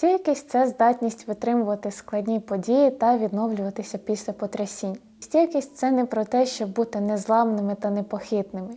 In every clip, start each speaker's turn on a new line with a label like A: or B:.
A: Стійкість це здатність витримувати складні події та відновлюватися після потрясінь. Стійкість це не про те, щоб бути незламними та непохитними.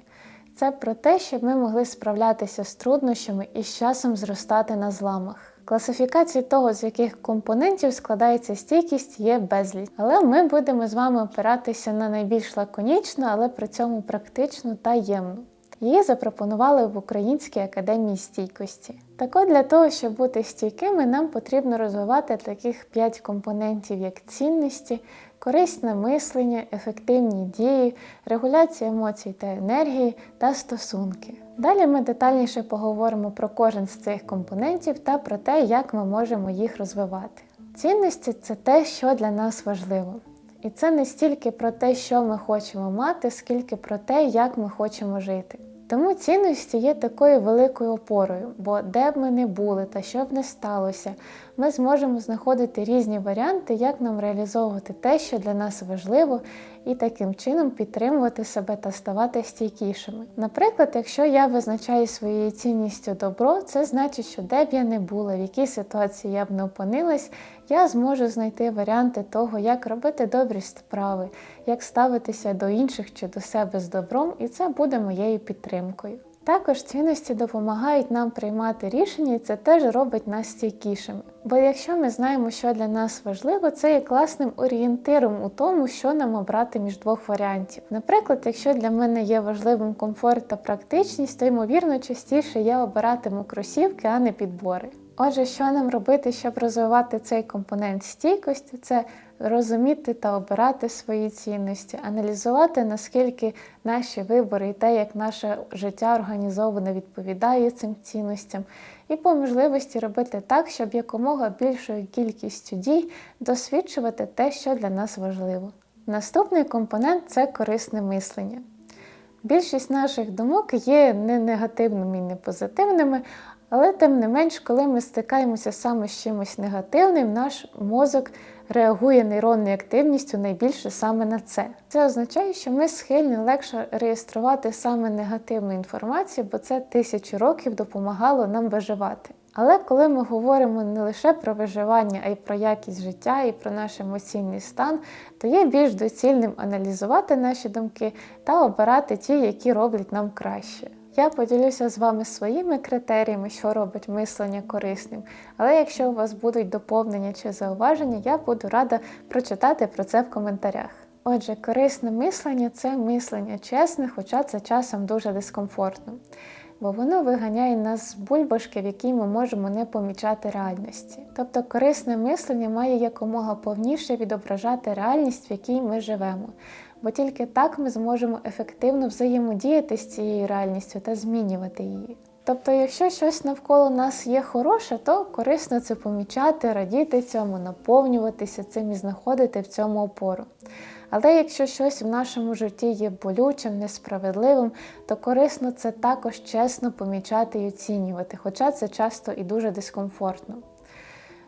A: Це про те, щоб ми могли справлятися з труднощами і з часом зростати на зламах. Класифікації того, з яких компонентів складається стійкість, є безліч. Але ми будемо з вами опиратися на найбільш лаконічну, але при цьому практичну та ємну. Її запропонували в Українській академії стійкості. Так от для того, щоб бути стійкими, нам потрібно розвивати таких п'ять компонентів, як цінності, корисне мислення, ефективні дії, регуляція емоцій та енергії та стосунки. Далі ми детальніше поговоримо про кожен з цих компонентів та про те, як ми можемо їх розвивати. Цінності це те, що для нас важливо. І це не стільки про те, що ми хочемо мати, скільки про те, як ми хочемо жити. Тому цінності є такою великою опорою, бо де б ми не були та що б не сталося, ми зможемо знаходити різні варіанти, як нам реалізовувати те, що для нас важливо, і таким чином підтримувати себе та ставати стійкішими. Наприклад, якщо я визначаю своєю цінністю добро, це значить, що де б я не була, в якій ситуації я б не опинилась, я зможу знайти варіанти того, як робити добрі справи, як ставитися до інших чи до себе з добром, і це буде моєю підтримкою. Також цінності допомагають нам приймати рішення, і це теж робить нас стійкішими. Бо якщо ми знаємо, що для нас важливо, це є класним орієнтиром у тому, що нам обрати між двох варіантів. Наприклад, якщо для мене є важливим комфорт та практичність, то ймовірно частіше я обиратиму кросівки, а не підбори. Отже, що нам робити, щоб розвивати цей компонент стійкості, це розуміти та обирати свої цінності, аналізувати, наскільки наші вибори і те, як наше життя організоване, відповідає цим цінностям, і по можливості робити так, щоб якомога більшою кількістю дій досвідчувати те, що для нас важливо. Наступний компонент це корисне мислення. Більшість наших думок є не негативними і не позитивними, але тим не менш, коли ми стикаємося саме з чимось негативним, наш мозок реагує нейронною активністю найбільше саме на це. Це означає, що ми схильні легше реєструвати саме негативну інформацію, бо це тисячі років допомагало нам виживати. Але коли ми говоримо не лише про виживання, а й про якість життя і про наш емоційний стан, то є більш доцільним аналізувати наші думки та обирати ті, які роблять нам краще. Я поділюся з вами своїми критеріями, що робить мислення корисним. Але якщо у вас будуть доповнення чи зауваження, я буду рада прочитати про це в коментарях. Отже, корисне мислення це мислення чесне, хоча це часом дуже дискомфортно, бо воно виганяє нас з бульбашки, в якій ми можемо не помічати реальності. Тобто корисне мислення має якомога повніше відображати реальність, в якій ми живемо бо тільки так ми зможемо ефективно взаємодіяти з цією реальністю та змінювати її. Тобто, якщо щось навколо нас є хороше, то корисно це помічати, радіти цьому, наповнюватися цим і знаходити в цьому опору. Але якщо щось в нашому житті є болючим, несправедливим, то корисно це також чесно помічати і оцінювати, хоча це часто і дуже дискомфортно.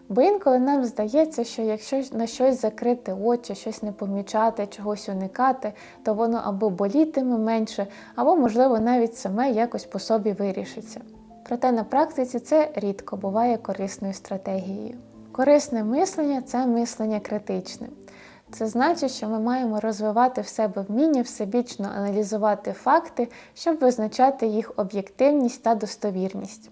A: Бо інколи нам здається, що якщо на щось закрити очі, щось не помічати, чогось уникати, то воно або болітиме менше, або, можливо, навіть саме якось по собі вирішиться. Проте на практиці це рідко буває корисною стратегією. Корисне мислення це мислення критичне. Це значить, що ми маємо розвивати в себе вміння всебічно аналізувати факти, щоб визначати їх об'єктивність та достовірність.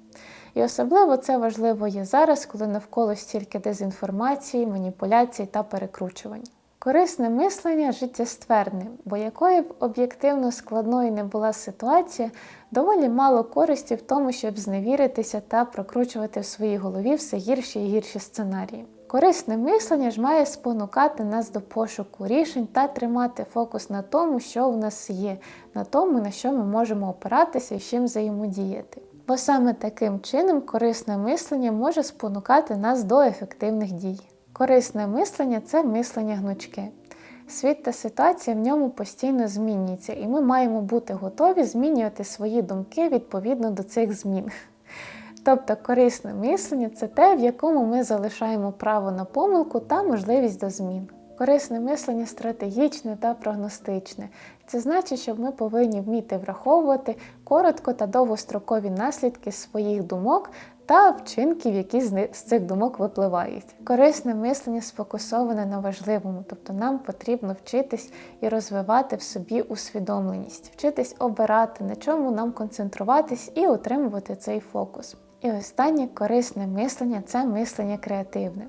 A: І особливо це важливо є зараз, коли навколо стільки дезінформації, маніпуляцій та перекручувань. Корисне мислення життєстверне, бо якою б об'єктивно складною не була ситуація, доволі мало користі в тому, щоб зневіритися та прокручувати в своїй голові все гірші і гірші сценарії. Корисне мислення ж має спонукати нас до пошуку рішень та тримати фокус на тому, що в нас є, на тому, на що ми можемо опиратися і з чим взаємодіяти. Бо саме таким чином корисне мислення може спонукати нас до ефективних дій. Корисне мислення це мислення гнучке. Світ та ситуація в ньому постійно змінюються, і ми маємо бути готові змінювати свої думки відповідно до цих змін. Тобто корисне мислення це те, в якому ми залишаємо право на помилку та можливість до змін. Корисне мислення стратегічне та прогностичне. Це значить, що ми повинні вміти враховувати коротко та довгострокові наслідки своїх думок та вчинків, які з, цих думок випливають. Корисне мислення сфокусоване на важливому, тобто нам потрібно вчитись і розвивати в собі усвідомленість, вчитись обирати, на чому нам концентруватись і отримувати цей фокус. І останнє корисне мислення це мислення креативне.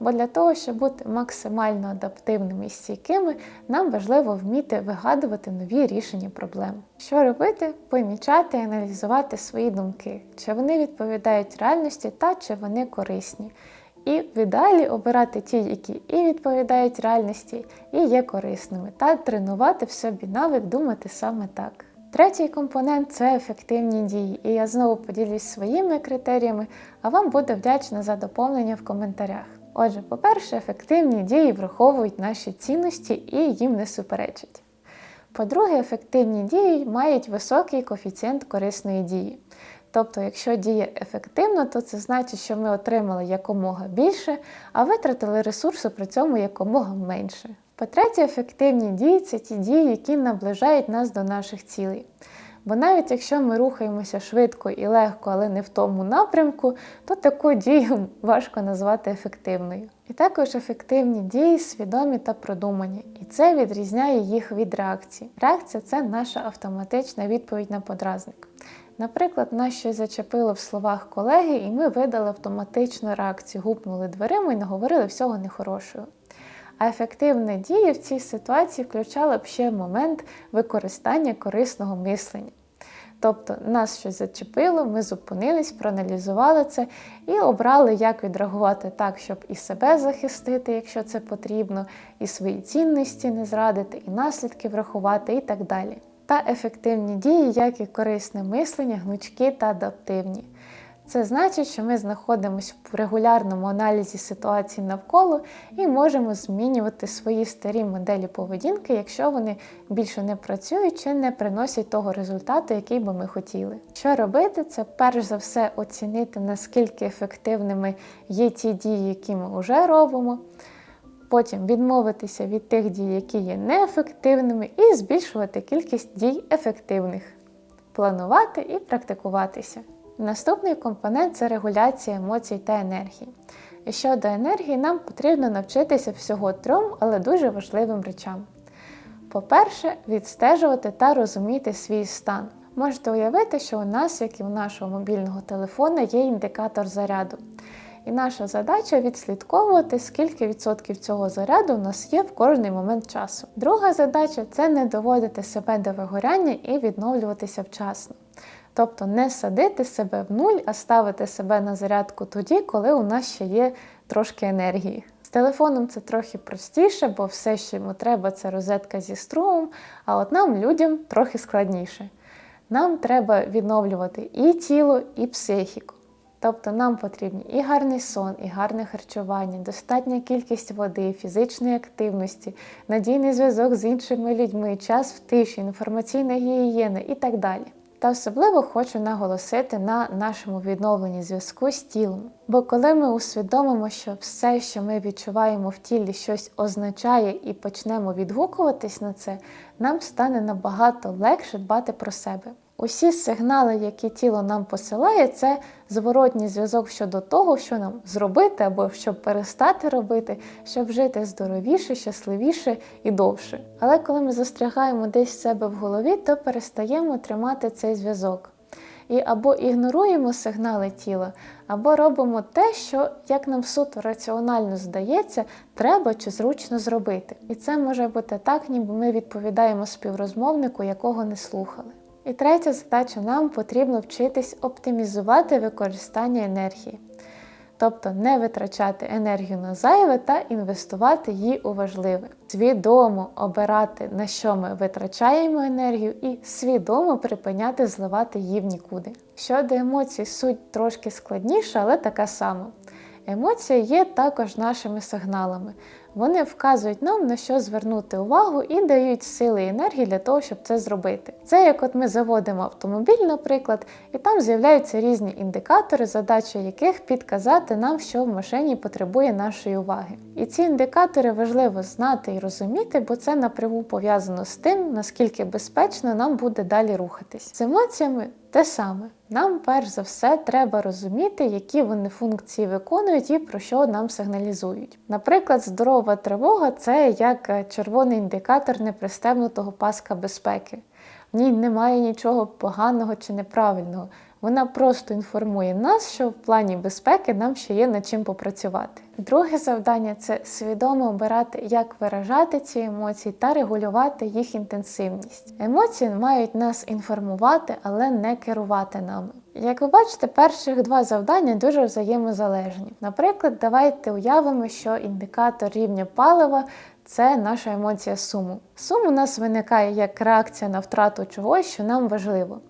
A: Бо для того, щоб бути максимально адаптивними і стійкими, нам важливо вміти вигадувати нові рішення проблем. Що робити? Помічати і аналізувати свої думки, чи вони відповідають реальності та чи вони корисні. І в ідеалі обирати ті, які і відповідають реальності, і є корисними, та тренувати в собі навик думати саме так. Третій компонент це ефективні дії, і я знову поділюсь своїми критеріями, а вам буду вдячна за доповнення в коментарях. Отже, по-перше, ефективні дії враховують наші цінності і їм не суперечать. По-друге, ефективні дії мають високий коефіцієнт корисної дії. Тобто, якщо дія ефективна, то це значить, що ми отримали якомога більше, а витратили ресурсу при цьому якомога менше. По-третє, ефективні дії це ті дії, які наближають нас до наших цілей. Бо навіть якщо ми рухаємося швидко і легко, але не в тому напрямку, то таку дію важко назвати ефективною. І також ефективні дії свідомі та продумані, і це відрізняє їх від реакції. Реакція це наша автоматична відповідь на подразник. Наприклад, нас щось зачепило в словах колеги, і ми видали автоматичну реакцію, гупнули дверима і наговорили всього нехорошого. А ефективна дія в цій ситуації включала б ще момент використання корисного мислення. Тобто нас щось зачепило, ми зупинились, проаналізували це і обрали, як відреагувати так, щоб і себе захистити, якщо це потрібно, і свої цінності не зрадити, і наслідки врахувати, і так далі. Та ефективні дії, як і корисне мислення, гнучкі та адаптивні. Це значить, що ми знаходимося в регулярному аналізі ситуації навколо і можемо змінювати свої старі моделі поведінки, якщо вони більше не працюють чи не приносять того результату, який би ми хотіли. Що робити, це перш за все оцінити, наскільки ефективними є ті дії, які ми вже робимо. Потім відмовитися від тих дій, які є неефективними, і збільшувати кількість дій ефективних, планувати і практикуватися. Наступний компонент це регуляція емоцій та енергії. І щодо енергії, нам потрібно навчитися всього трьом, але дуже важливим речам. По-перше, відстежувати та розуміти свій стан. Можете уявити, що у нас, як і у нашого мобільного телефона, є індикатор заряду. І наша задача відслідковувати, скільки відсотків цього заряду у нас є в кожний момент часу. Друга задача це не доводити себе до вигоряння і відновлюватися вчасно. Тобто не садити себе в нуль, а ставити себе на зарядку тоді, коли у нас ще є трошки енергії. З телефоном це трохи простіше, бо все, що йому треба, це розетка зі струмом, а от нам, людям, трохи складніше. Нам треба відновлювати і тіло, і психіку. Тобто нам потрібні і гарний сон, і гарне харчування, достатня кількість води, фізичної активності, надійний зв'язок з іншими людьми, час в тиші, інформаційна гігієна і так далі. Та особливо хочу наголосити на нашому відновленні зв'язку з тілом. Бо коли ми усвідомимо, що все, що ми відчуваємо в тілі, щось означає і почнемо відгукуватись на це, нам стане набагато легше дбати про себе. Усі сигнали, які тіло нам посилає, це зворотній зв'язок щодо того, що нам зробити або що перестати робити, щоб жити здоровіше, щасливіше і довше. Але коли ми застрягаємо десь в себе в голові, то перестаємо тримати цей зв'язок. І або ігноруємо сигнали тіла, або робимо те, що, як нам суто раціонально здається, треба чи зручно зробити. І це може бути так, ніби ми відповідаємо співрозмовнику, якого не слухали. І третя задача нам потрібно вчитись оптимізувати використання енергії, тобто не витрачати енергію на зайве та інвестувати її у важливе, свідомо обирати, на що ми витрачаємо енергію, і свідомо припиняти зливати її в нікуди. Щодо емоцій, суть трошки складніша, але така сама. Емоції є також нашими сигналами. Вони вказують нам, на що звернути увагу і дають сили і енергії для того, щоб це зробити. Це як от ми заводимо автомобіль, наприклад, і там з'являються різні індикатори, задача яких підказати нам, що в машині потребує нашої уваги. І ці індикатори важливо знати і розуміти, бо це напряму пов'язано з тим, наскільки безпечно нам буде далі рухатись. З емоціями те саме. Нам перш за все треба розуміти, які вони функції виконують і про що нам сигналізують. Наприклад, здорова тривога це як е, червоний індикатор непристебнутого паска безпеки. В ній немає нічого поганого чи неправильного. Вона просто інформує нас, що в плані безпеки нам ще є над чим попрацювати. Друге завдання це свідомо обирати, як виражати ці емоції та регулювати їх інтенсивність. Емоції мають нас інформувати, але не керувати нами. Як ви бачите, перших два завдання дуже взаємозалежні. Наприклад, давайте уявимо, що індикатор рівня палива це наша емоція суму. Сум у нас виникає як реакція на втрату чогось, що нам важливо.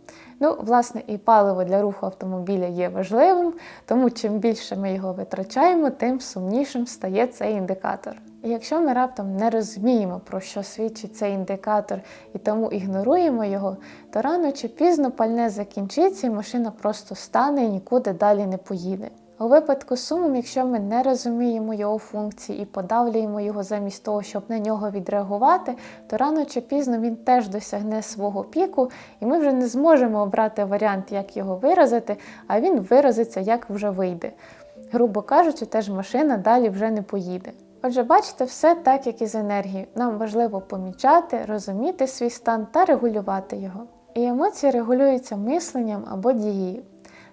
A: Ну, власне, і паливо для руху автомобіля є важливим, тому чим більше ми його витрачаємо, тим сумнішим стає цей індикатор. І якщо ми раптом не розуміємо, про що свідчить цей індикатор і тому ігноруємо його, то рано чи пізно пальне закінчиться і машина просто стане і нікуди далі не поїде. У випадку з сумом, якщо ми не розуміємо його функції і подавлюємо його замість того, щоб на нього відреагувати, то рано чи пізно він теж досягне свого піку, і ми вже не зможемо обрати варіант, як його виразити, а він виразиться, як вже вийде. Грубо кажучи, теж машина далі вже не поїде. Отже, бачите, все так, як і з енергією. Нам важливо помічати, розуміти свій стан та регулювати його. І емоції регулюються мисленням або дією.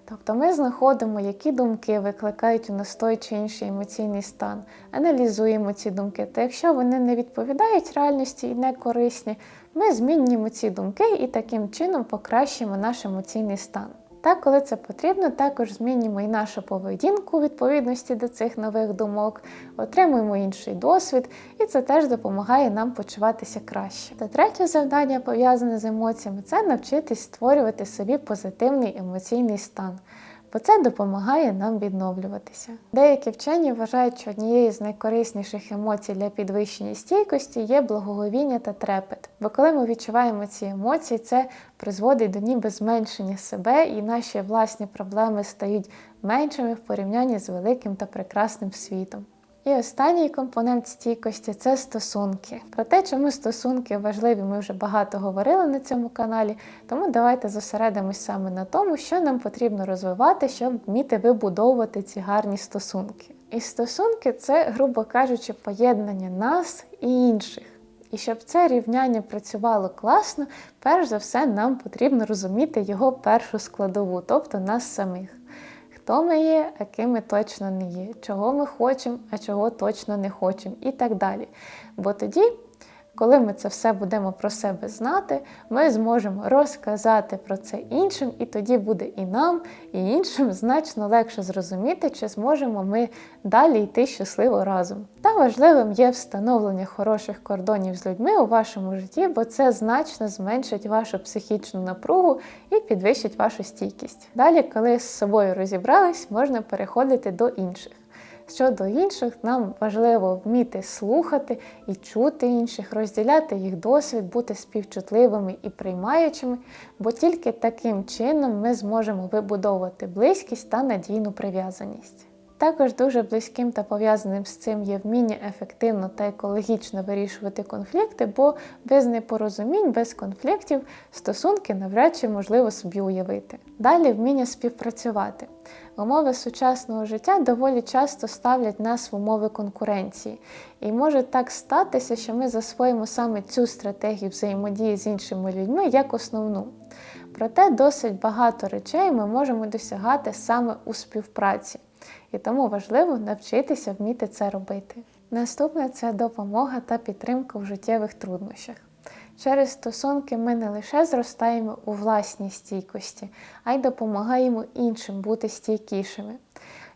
A: Тобто ми знаходимо, які думки викликають у нас той чи інший емоційний стан, аналізуємо ці думки. Та якщо вони не відповідають реальності і не корисні, ми змінюємо ці думки і таким чином покращимо наш емоційний стан. Та коли це потрібно, також змінюємо і нашу поведінку у відповідності до цих нових думок, отримуємо інший досвід, і це теж допомагає нам почуватися краще. Та третє завдання, пов'язане з емоціями, це навчитись створювати собі позитивний емоційний стан. Бо це допомагає нам відновлюватися. Деякі вчені вважають, що однією з найкорисніших емоцій для підвищення стійкості є благоговіння та трепет. Бо коли ми відчуваємо ці емоції, це призводить до ніби зменшення себе, і наші власні проблеми стають меншими в порівнянні з великим та прекрасним світом. І останній компонент стійкості це стосунки. Про те, чому стосунки важливі, ми вже багато говорили на цьому каналі, тому давайте зосередимось саме на тому, що нам потрібно розвивати, щоб вміти вибудовувати ці гарні стосунки. І стосунки це, грубо кажучи, поєднання нас і інших. І щоб це рівняння працювало класно, перш за все нам потрібно розуміти його першу складову, тобто нас самих хто ми є, а ким ми точно не є, чого ми хочемо, а чого точно не хочемо, і так далі. Бо тоді коли ми це все будемо про себе знати, ми зможемо розказати про це іншим, і тоді буде і нам, і іншим значно легше зрозуміти, чи зможемо ми далі йти щасливо разом. Та важливим є встановлення хороших кордонів з людьми у вашому житті, бо це значно зменшить вашу психічну напругу і підвищить вашу стійкість. Далі, коли з собою розібрались, можна переходити до інших. Щодо інших, нам важливо вміти слухати і чути інших, розділяти їх досвід, бути співчутливими і приймаючими, бо тільки таким чином ми зможемо вибудовувати близькість та надійну прив'язаність. Також дуже близьким та пов'язаним з цим є вміння ефективно та екологічно вирішувати конфлікти, бо без непорозумінь, без конфліктів стосунки навряд чи можливо собі уявити. Далі вміння співпрацювати. Умови сучасного життя доволі часто ставлять нас в умови конкуренції, і може так статися, що ми засвоїмо саме цю стратегію взаємодії з іншими людьми як основну. Проте досить багато речей ми можемо досягати саме у співпраці і тому важливо навчитися вміти це робити. Наступне це допомога та підтримка в життєвих труднощах. Через стосунки ми не лише зростаємо у власній стійкості, а й допомагаємо іншим бути стійкішими.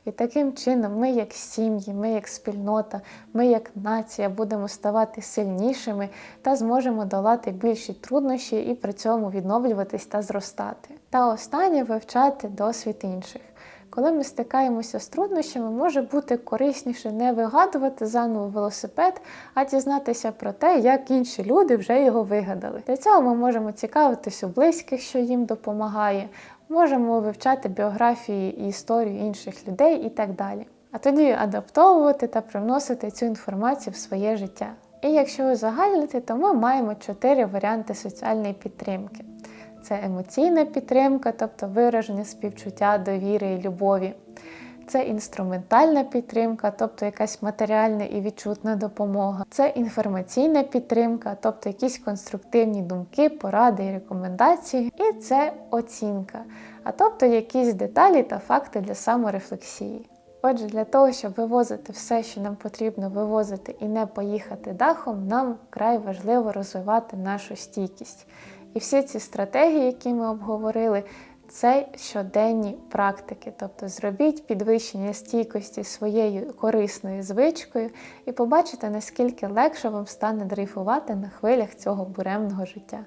A: І таким чином ми, як сім'ї, ми як спільнота, ми як нація будемо ставати сильнішими та зможемо долати більші труднощі і при цьому відновлюватись та зростати. Та останнє вивчати досвід інших. Коли ми стикаємося з труднощами, може бути корисніше не вигадувати заново велосипед, а дізнатися про те, як інші люди вже його вигадали. Для цього ми можемо цікавитись у близьких, що їм допомагає, можемо вивчати біографії і історію інших людей і так далі. А тоді адаптовувати та привносити цю інформацію в своє життя. І якщо узагальнити, то ми маємо чотири варіанти соціальної підтримки. Це емоційна підтримка, тобто вираження співчуття, довіри і любові. Це інструментальна підтримка, тобто якась матеріальна і відчутна допомога. Це інформаційна підтримка, тобто якісь конструктивні думки, поради і рекомендації. І це оцінка, а тобто якісь деталі та факти для саморефлексії. Отже, для того, щоб вивозити все, що нам потрібно вивозити і не поїхати дахом, нам вкрай важливо розвивати нашу стійкість. І всі ці стратегії, які ми обговорили, це щоденні практики. Тобто зробіть підвищення стійкості своєю корисною звичкою і побачите, наскільки легше вам стане дрейфувати на хвилях цього буремного життя.